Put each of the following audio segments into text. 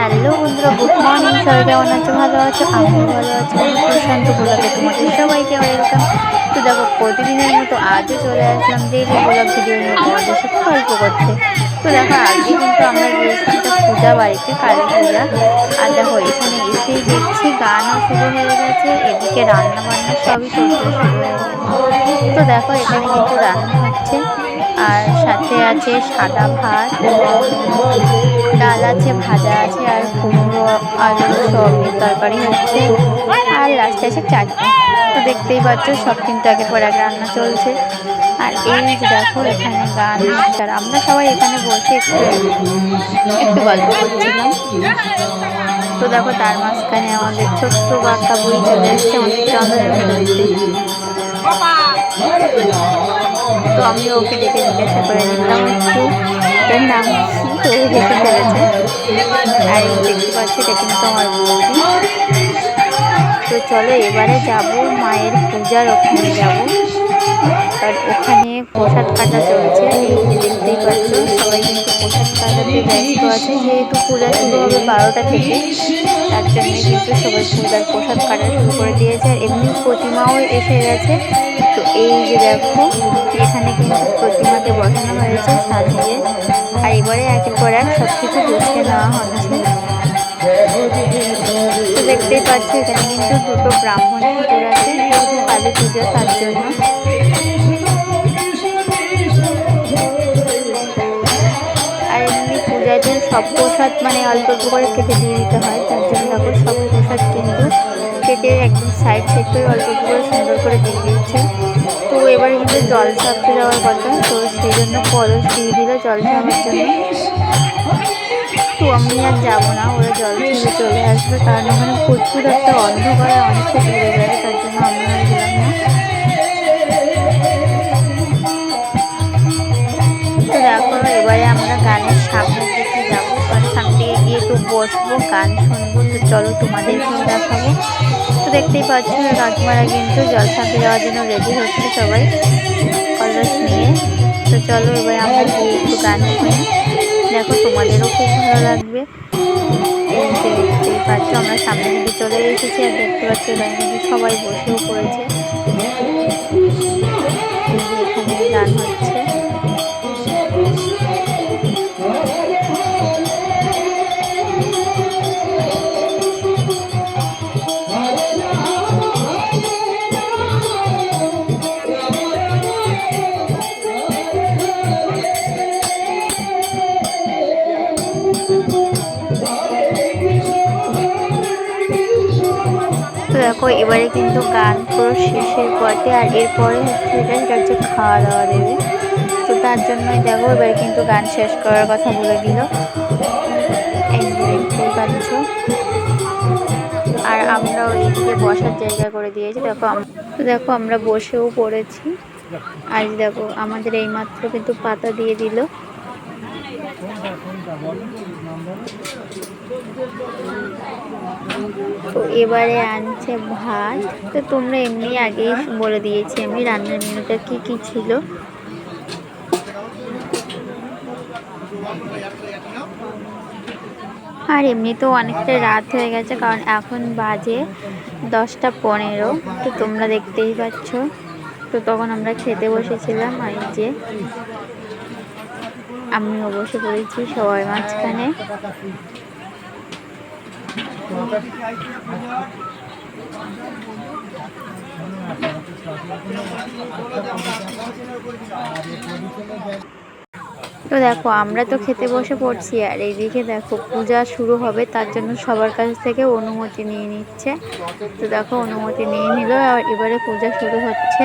Hello বন্ধুরা, good morning. সবাই কেমন আছো? ভালো আছো? আমিও ভালো আছি। প্রশান্ত ব্লগে তোমাদের সবাইকে ওয়েলকাম। তো দেখো, প্রতিদিনের মতো আজও চলে আসলাম ডেইলি ব্লগ ভিডিও নিয়ে তোমাদের সাথে গল্প করতে। তো দেখো, আজকে কিন্তু আমরা গিয়েছিলাম পূজা বাড়িতে, কালী পূজা। আর দেখো, এখানে এসেই দেখছি গানও শুরু হয়ে গেছে, এদিকে রান্না বান্না সবই করতে শুরু হয়ে গেছে। তো দেখো, এখানে কিন্তু রান্না হচ্ছে। আর সাথে আছে সাদা ভাত, ডাল আছে, ভাজা আছে, আর কুমড়ো, আলু সবজির তরকারি হচ্ছে। আর লাস্টে আছে চাটনি। তো দেখতেই পাচ্ছ, সব কিন্তু একের পর এক রান্না চলছে। আর এই যে দেখো, এখানে গান হচ্ছে। আর আমরা সবাই এখানে বসে একটু একটু গল্প করছিলাম। তো দেখো, তার মাঝখানে আমাদের ছোট্ট বাচ্চা বই চলে এসছে অনেক ভেতরতে তো আমি ওকে ডেকে জিজ্ঞাসা করে নিলাম একটু। এর নাম তো হেসে ফেলেছে। আর দেখতে পাচ্ছি, এটা কিন্তু আমার বৌদি। তো চলো এবারে যাব, মায়ের পূজার ওখানে যাব। ওখানে প্রসাদ কাটা চলছে দেখতেই পাচ্ছ, সবাই কিন্তু প্রসাদ কাটাতে ব্যস্ত আছে, যেহেতু পূজা শুরু হবে বারোটা থেকে, তার জন্য কিন্তু সবাই পূজার প্রসাদ কাটা শুরু করে দিয়েছে এমনি প্রতিমাও এসে গেছে। তো এই যে দেখো, এখানে কিন্তু প্রতিমাকে বসানো হয়েছে সাজিয়ে, আর এবারে একের পর এক সব কিছু গুছিয়ে নেওয়া হচ্ছে। দেখতেই পাচ্ছ, এখানে কিন্তু দুটো ব্রাহ্মণ আছে কালী পুজো তার জন্য। সব প্রসাদ মানে অল্প অল্প করে কেটে দিয়ে দিতে হয়, তার জন্য দেখো সব প্রসাদ কিন্তু কেটে একদম সাইড সাইড করে অল্প অল্প করে সুন্দর করে দিয়ে দিচ্ছে তো এবার কিন্তু জল চাপতে যাওয়ার কথা, তো সেই জন্য কলস দিয়ে দিল জল চাপার জন্য। তো আমি আর যাব না, ওরা জল ছেড়ে চলে আসবে কারণ ওখানে প্রচুর একটা অন্ধকার অনেকটা দূরে যাবে তার জন্য আমি আর গেলাম না। বসবো, গান শুনব, তো চলো তোমাদেরকেও দেখাবো তো দেখতেই পাচ্ছ কাকিমারা কিন্তু জল ছাপে যাওয়ার জন্য রেডি হচ্ছে সবাই কলস নিয়ে। তো চলো এবার আমরা গিয়ে একটু গান শুনি। দেখো, তোমাদেরও খুব ভালো লাগবে। দেখতেই পাচ্ছ, আমরা সামনের দিকে চলে এসেছি আর দেখতে পাচ্ছি, এখানে কিন্তু সবাই বসেও পড়েছে। দেখো, এবারে কিন্তু গান পুরো শেষের পথে, আর এরপরে হচ্ছে এটা হচ্ছে খাওয়া দাওয়া দেবে। তো তার জন্যই দেখো, এবারে কিন্তু গান শেষ করার কথা বলে দিল। আর আমরা ওইদিকে বসার জায়গা করে দিয়েছি। দেখো দেখো, আমরা বসেও পড়েছি। আর দেখো, আমাদের এইমাত্র কিন্তু পাতা দিয়ে দিল। তো এবারে আনছে ভাত। তো তোমরা এমনি আগেই বলে দিয়েছি আমি রান্নার মেনুটা কি কি ছিল। আর এমনিতেও অনেকটা রাত হয়ে গেছে, কারণ এখন বাজে দশটা পনেরো। তো তোমরা দেখতেই পাচ্ছ। তো তখন আমরা খেতে বসেছিলাম আর যে আমিও বসে পড়েছি সবাই মাঝখানে। তো দেখো, আমরা তো খেতে বসে পড়ছি, আর এইদিকে দেখো পূজা শুরু হবে, তার জন্য সবার কাছ থেকে অনুমতি নিয়ে নিচ্ছে। তো দেখো, অনুমতি নিয়ে নিল, আর এবারে পূজা শুরু হচ্ছে।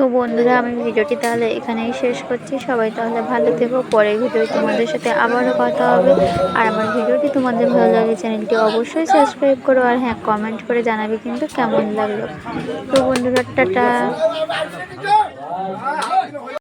তো বন্ধুরা, আমি ভিডিওটি তাহলে এখানেই শেষ করছি। সবাই তাহলে ভালো থেকো। পরের ভিডিও তোমাদের সাথে আবারও কথা হবে। আর আমার ভিডিওটি তোমাদের ভালো লাগে, চ্যানেলটি অবশ্যই সাবস্ক্রাইব করো। আর হ্যাঁ কমেন্ট করে জানাবে কিন্তু কেমন লাগল। তো বন্ধুরা, টাটা।